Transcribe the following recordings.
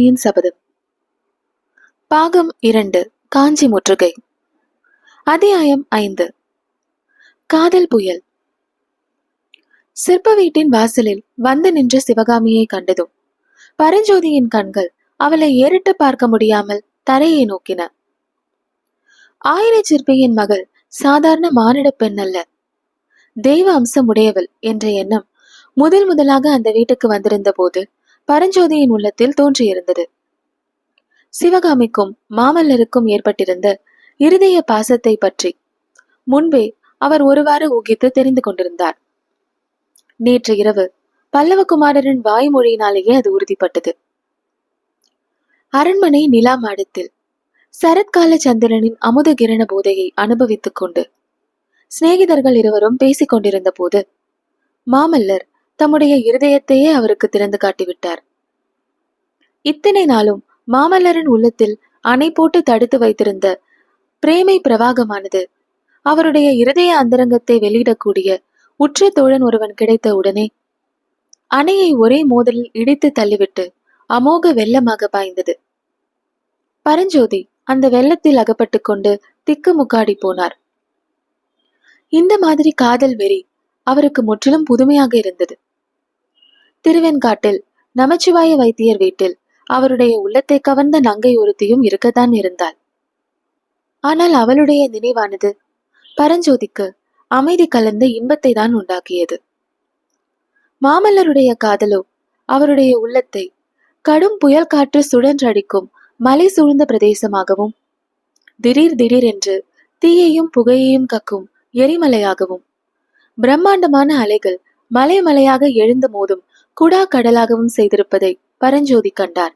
சிவகாமியின் சபதம். பாகம் இரண்டு காஞ்சி முற்றுகை. அத்தியாயம் ஐந்து. காதல் புயல். சிற்ப வீட்டின் வாசலில் வந்து நின்ற சிவகாமியை கண்டதும் பரஞ்சோதியின் கண்கள் அவளை ஏறிட்டு பார்க்க முடியாமல் தரையை நோக்கின. ஆயிர சிற்பியின் மகள் சாதாரண மானிட பெண் அல்ல. தெய்வ அம்சம் உடையவள் என்ற எண்ணம் முதல் முதலாக அந்த வீட்டுக்கு வந்திருந்த போது பரஞ்சோதியின் உள்ளத்தில் தோன்றியிருந்தது. சிவகாமிக்கும் மாமல்லருக்கும் ஏற்பட்டிருந்த இருதய பாசத்தை பற்றி முன்பே அவர் ஒருவாறு ஊகித்து தெரிந்து கொண்டிருந்தார். நேற்று இரவு பல்லவகுமாரரின் வாய்மொழியினாலேயே அது உறுதிப்பட்டது. அரண்மனை நிலா மாடத்தில் சரத்கால சந்திரனின் அமுத கிரண போதையை அனுபவித்துக் கொண்டு சிநேகிதர்கள் இருவரும் பேசிக் கொண்டிருந்த போது மாமல்லர் தம்முடைய இருதயத்தையே அவருக்கு திறந்து காட்டிவிட்டார். இத்தனை நாளும் மாமல்லரின் உள்ளத்தில் அணை போட்டு தடுத்து வைத்திருந்த பிரேமை பிரவாகமானது அவருடைய இருதய அந்தரங்கத்தை வெளியிடக்கூடிய உற்ற தோழன் ஒருவன் கிடைத்த உடனே அணையை ஒரே மோதலில் இடித்து தள்ளிவிட்டு அமோக வெள்ளமாக பாய்ந்தது. பரஞ்சோதி அந்த வெள்ளத்தில் அகப்பட்டு கொண்டு திக்கு முக்காடி போனார். இந்த மாதிரி காதல் வெறி அவருக்கு முற்றிலும் புதுமையாக இருந்தது. திருவெண்காட்டில் நமச்சிவாய வைத்தியர் வீட்டில் அவருடைய உள்ளத்தை கவர்ந்த நங்கை ஒருத்தியும் இருக்கத்தான் இருந்தாள். ஆனால் அவளுடைய நினைவானது பரஞ்சோதிக்கு அமைதி கலந்த இன்பத்தை தான் உண்டாக்கியது. மாமல்லருடைய காதலோ அவருடைய உள்ளத்தை கடும் புயல் காற்று சுழன்றடிக்கும் மலை சூழ்ந்த பிரதேசமாகவும் திடீர் திடீர் என்று தீயையும் புகையையும் கக்கும் எரிமலையாகவும் பிரம்மாண்டமான அலைகள் மலை மலையாக எழுந்து மோதும் குடா கடலாகவும் செய்திருப்பதை பரஞ்சோதி கண்டார்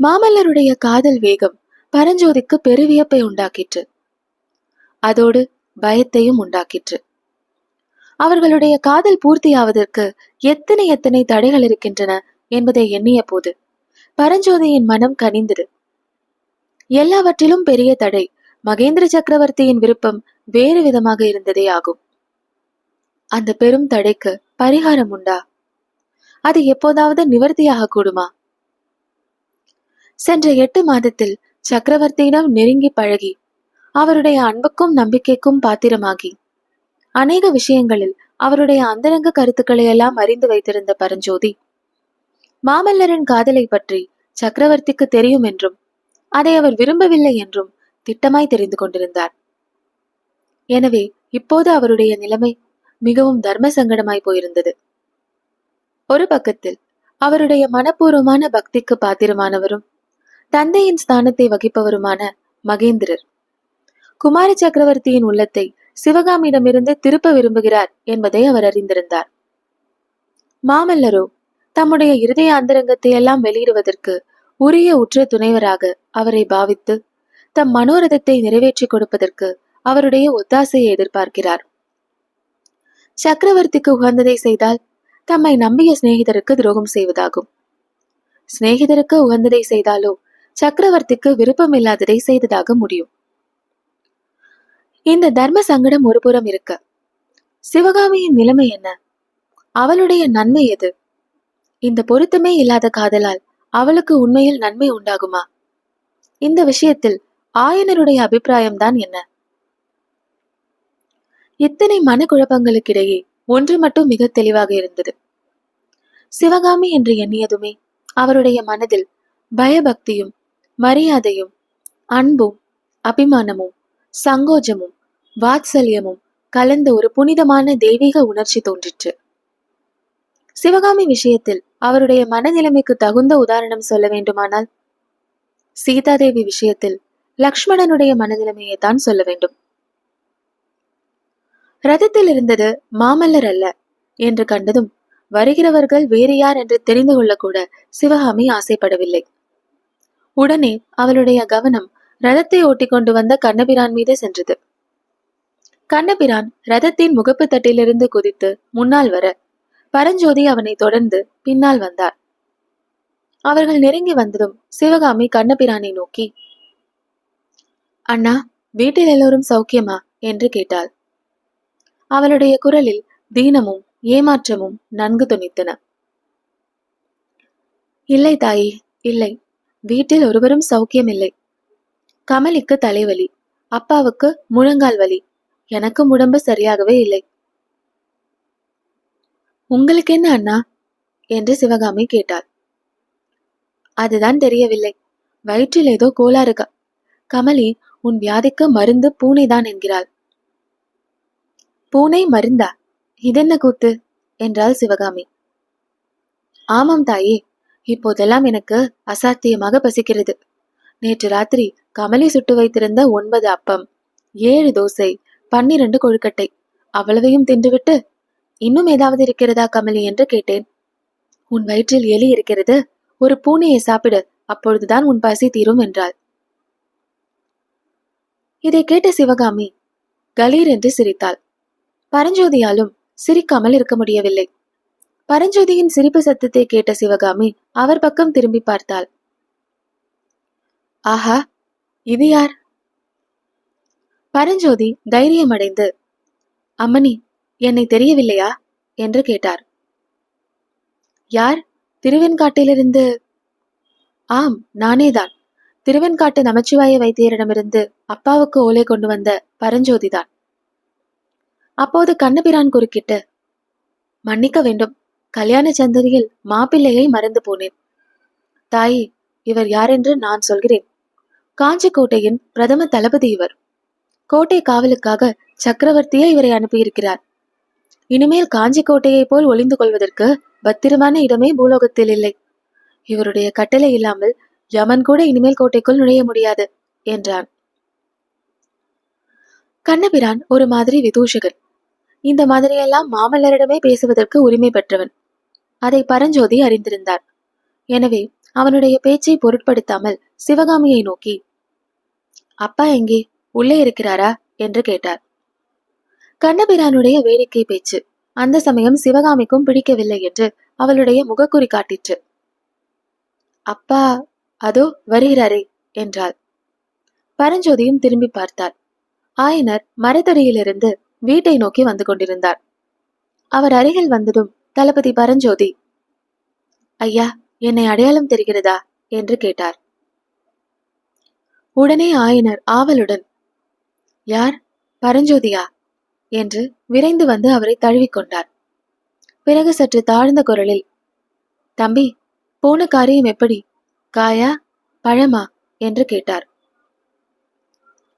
மாமல்லருடைய காதல் வேகம் பரஞ்சோதிக்கு பெருவியப்பை உண்டாக்கிற்று. அதோடு பயத்தையும் உண்டாக்கிற்று. அவர்களுடைய காதல் பூர்த்தியாவதற்கு எத்தனை எத்தனை தடைகள் இருக்கின்றன என்பதை எண்ணிய போது பரஞ்சோதியின் மனம் கனிந்தது. எல்லாவற்றிலும் பெரிய தடை மகேந்திர சக்கரவர்த்தியின் விருப்பம் வேறு விதமாக இருந்ததே ஆகும். அந்த பெரும் தடைக்கு பரிகாரம் உண்டா? அது எப்போதாவது நிவர்த்தியாக கூடுமா? சென்ற எட்டு மாதத்தில் சக்கரவர்த்தியிடம் நெருங்கி பழகி அவருடைய அன்புக்கும் நம்பிக்கைக்கும் பாத்திரமாகி அநேக விஷயங்களில் அவருடைய அந்தரங்க கருத்துக்களை எல்லாம் அறிந்து வைத்திருந்த பரஞ்சோதி மாமல்லரின் காதலை பற்றி சக்கரவர்த்திக்கு தெரியும் என்றும் அதை அவர் விரும்பவில்லை என்றும் திட்டமாய் தெரிந்து கொண்டிருந்தார். எனவே இப்போது அவருடைய நிலைமை மிகவும் தர்ம சங்கடமாய் போயிருந்தது. ஒரு பக்கத்தில் அவருடைய மனப்பூர்வமான பக்திக்கு பாத்திரமானவரும் தந்தையின் ஸ்தானத்தை வகிப்பவருமான மகேந்திரர். குமார சக்கரவர்த்தியின் உள்ளத்தை சிவகாமியிடமிருந்து திருப்ப விரும்புகிறார் என்பதை அவர் அறிந்திருந்தார். மாமல்லரோ தம்முடைய இருதய அந்தரங்கத்தை எல்லாம் வெளியிடுவதற்கு உரிய உற்ற துணைவராக அவரை பாவித்து தம் மனோரதத்தை நிறைவேற்றி கொடுப்பதற்கு அவருடைய ஒத்தாசையை எதிர்பார்க்கிறார். சக்கரவர்த்திக்கு உகந்ததை செய்தால் தம்மை நம்பிய சிநேகிதருக்கு துரோகம் செய்வதாகும். சிநேகிதருக்கு உகந்ததை செய்தாலோ சக்கரவர்த்திக்கு விருப்பமில்லாததை செய்ததாக முடியும். இந்த தர்ம சங்கடம் ஒருபுறம் இருக்க. சிவகாமியின் நிலைமை என்ன? அவளுடைய நன்மை எது? இந்த பொருத்தமே இல்லாத காதலால் அவளுக்கு உண்மையில் நன்மை உண்டாகுமா? இந்த விஷயத்தில் ஆயனருடைய அபிப்பிராயம்தான் என்ன? இத்தனை மனக்குழப்பங்களுக்கிடையே ஒன்று மட்டும் மிக தெளிவாக இருந்தது. சிவகாமி என்று எண்ணியதுமே அவருடைய மனதில் பயபக்தியும் மரியாதையும் அன்பும் அபிமானமும் சங்கோஜமும் வாத்சல்யமும் கலந்த ஒரு புனிதமான தெய்வீக உணர்ச்சி தோன்றிற்று. சிவகாமி விஷயத்தில் அவருடைய மனநிலைமைக்கு தகுந்த உதாரணம் சொல்ல வேண்டுமானால் சீதாதேவி விஷயத்தில் லக்ஷ்மணனுடைய மனநிலைமையை தான் சொல்ல வேண்டும். ரதத்தில் இருந்தது மாமல்லர் அல்ல என்று கண்டதும் வருகிறவர்கள் வேறு யார் என்று தெரிந்து கொள்ளக்கூட சிவகாமி ஆசைப்படவில்லை. உடனே அவளுடைய கவனம் ரதத்தை ஓட்டி கொண்டு வந்த கண்ணபிரான் மீது சென்றது. கண்ணபிரான் ரதத்தின் முகப்பு தட்டிலிருந்து குதித்து முன்னால் வர பரஞ்சோதி அவனை தொடர்ந்து பின்னால் வந்தார். அவர்கள் நெருங்கி வந்ததும் சிவகாமி கண்ணபிரானை நோக்கி அண்ணா வீட்டில் எல்லோரும் சௌக்கியமா? என்று கேட்டாள். அவளுடைய குரலில் தீனமும் ஏமாற்றமும் நன்கு துணித்தன. இல்லை தாயி இல்லை. வீட்டில் ஒருவரும் சௌக்கியம் இல்லை கமலிக்கு தலைவலி அப்பாவுக்கு முழங்கால் வலி எனக்கும் உடம்பு சரியாகவே இல்லை. உங்களுக்கு என்ன அண்ணா? என்று சிவகாமி கேட்டாள். அதுதான் தெரியவில்லை. வயிற்றில் ஏதோ கோளாறு கமலி உன் வியாதிக்கு மருந்து பூனைதான் என்கிறாள். பூனை மருந்தா? இதென்ன கூத்து? என்றாள் சிவகாமி. ஆமாம் தாயே இப்போதெல்லாம் எனக்கு அசாத்தியமாக பசிக்கிறது. நேற்று ராத்திரி கமலி சுட்டு வைத்திருந்த ஒன்பது அப்பம் ஏழு தோசை பன்னிரண்டு கொழுக்கட்டை அவ்வளவையும் தின்றுவிட்டு இன்னும் ஏதாவது இருக்கிறதா கமலி என்று கேட்டேன். உன் வயிற்றில் எலி இருக்கிறது ஒரு பூனையை சாப்பிடு அப்பொழுதுதான் உன் பசி தீரும் என்றாள். இதை கேட்ட சிவகாமி கலீர் என்று சிரித்தாள். பரஞ்சோதியாலும் சிரிக்காமல் இருக்க முடியவில்லை. பரஞ்சோதியின் சிரிப்பு சத்தத்தை கேட்ட சிவகாமி அவர் பக்கம் திரும்பி பார்த்தாள். ஆஹா இது யார்? பரஞ்சோதி தைரியமடைந்து அம்மணி என்னை தெரியவில்லையா? என்று கேட்டார். யார்? திருவெண்காட்டிலிருந்து? ஆம் நானேதான். திருவெண்காட்டு நமச்சிவாய வைத்தியரிடமிருந்து அப்பாவுக்கு ஓலை கொண்டு வந்த பரஞ்சோதிதான். அப்போது கண்ணபிரான் குறுக்கிட்டு மன்னிக்க வேண்டும். கல்யாண சந்தனியில் மாப்பிள்ளையை மறந்து போனேன். தாயே இவர் யாரென்று நான் சொல்கிறேன். காஞ்சி கோட்டையின் பிரதம தளபதி இவர். கோட்டை காவலுக்காக சக்கரவர்த்தியே இவரை அனுப்பியிருக்கிறார். இனிமேல் காஞ்சி கோட்டையைப் போல் ஒளிந்து கொள்வதற்கு பத்திரமான இடமே பூலோகத்தில் இல்லை. இவருடைய கட்டளை இல்லாமல் யமன் கூட இனிமேல் கோட்டைக்குள் நுழைய முடியாது என்றான். கண்ணபிரான் ஒரு மாதிரி விதூஷகன். இந்த மாதிரியெல்லாம் மாமல்லரிடமே பேசுவதற்கு உரிமை பெற்றவன். அதை பரஞ்சோதி அறிந்திருந்தார். எனவே அவனுடைய பேச்சை பொருட்படுத்தாமல் சிவகாமியை நோக்கி அப்பா எங்கே? உள்ளே இருக்கிறாரா? என்று கேட்டார். கண்ணபிரானுடைய வேடிக்கை பேச்சு அந்த சமயம் சிவகாமிக்கும் பிடிக்கவில்லை என்று அவளுடைய முகக்குறி காட்டிற்று. அப்பா அதோ வருகிறாரே என்றாள். பரஞ்சோதியும் திரும்பி பார்த்தார் ஆயனர் மரத்தடியிலிருந்து வீட்டை நோக்கி வந்து கொண்டிருந்தார். அவர் அருகில் வந்ததும் தளபதி பரஞ்சோதி ஐயா என்னை அடையாளம் தெரிகிறதா? என்று கேட்டார். உடனே ஆயனர் ஆவலுடன் யார்? பரஞ்சோதியா? என்று விரைந்து வந்து அவரை தழுவிக்கொண்டார் பிறகு சற்று தாழ்ந்த குரலில் தம்பி போன காரியம் எப்படி? காயா பழமா? என்று கேட்டார்.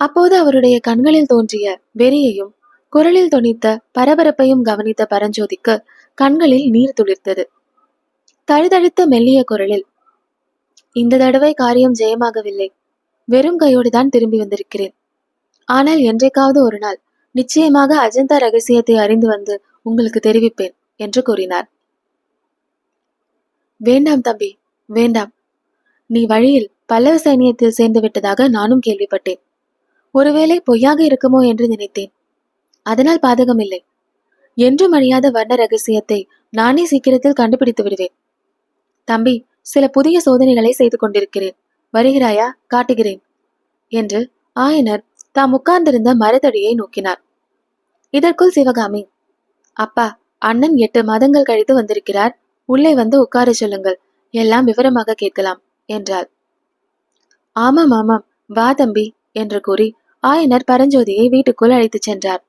அப்போது அவருடைய கண்களில் தோன்றிய வெறியையும் குரலில் துணித்த பரபரப்பையும் கவனித்த பரஞ்சோதிக்கு கண்களில் நீர் துளிர்த்தது. தழுதழுத்த மெல்லிய குரலில் இந்த தடவை காரியம் ஜெயமாகவில்லை. வெறும் கையோடு தான் திரும்பி வந்திருக்கிறேன். ஆனால் என்றைக்காவது ஒரு நாள் நிச்சயமாக அஜந்தா ரகசியத்தை அறிந்து வந்து உங்களுக்கு தெரிவிப்பேன் என்று கூறினார். வேண்டாம் தம்பி வேண்டாம். நீ வழியில் பல்லவ சைனியத்தில் சேர்ந்து விட்டதாக நானும் கேள்விப்பட்டேன். ஒருவேளை பொய்யாக இருக்குமோ என்று நினைத்தேன். அதனால் பாதகமில்லை. என்றும் அழியாத வர்ண ரகசியத்தை நானே சீக்கிரத்தில் கண்டுபிடித்து விடுவேன். தம்பி சில புதிய சோதனைகளை செய்து கொண்டிருக்கிறேன். வருகிறாயா? காட்டுகிறேன். என்று ஆயனர் தாம் உட்கார்ந்திருந்த மரத்தடியை நோக்கினார். இதற்குள் சிவகாமி அப்பா அண்ணன் எட்டு மாதங்கள் கழித்து வந்திருக்கிறார். உள்ளே வந்து உட்கார சொல்லுங்கள். எல்லாம் விவரமாக கேட்கலாம் என்றாள். ஆமாம் ஆமாம் வா தம்பி என்று கூறி ஆயனர் பரஞ்சோதியை வீட்டுக்குள் அழைத்துச் சென்றார்.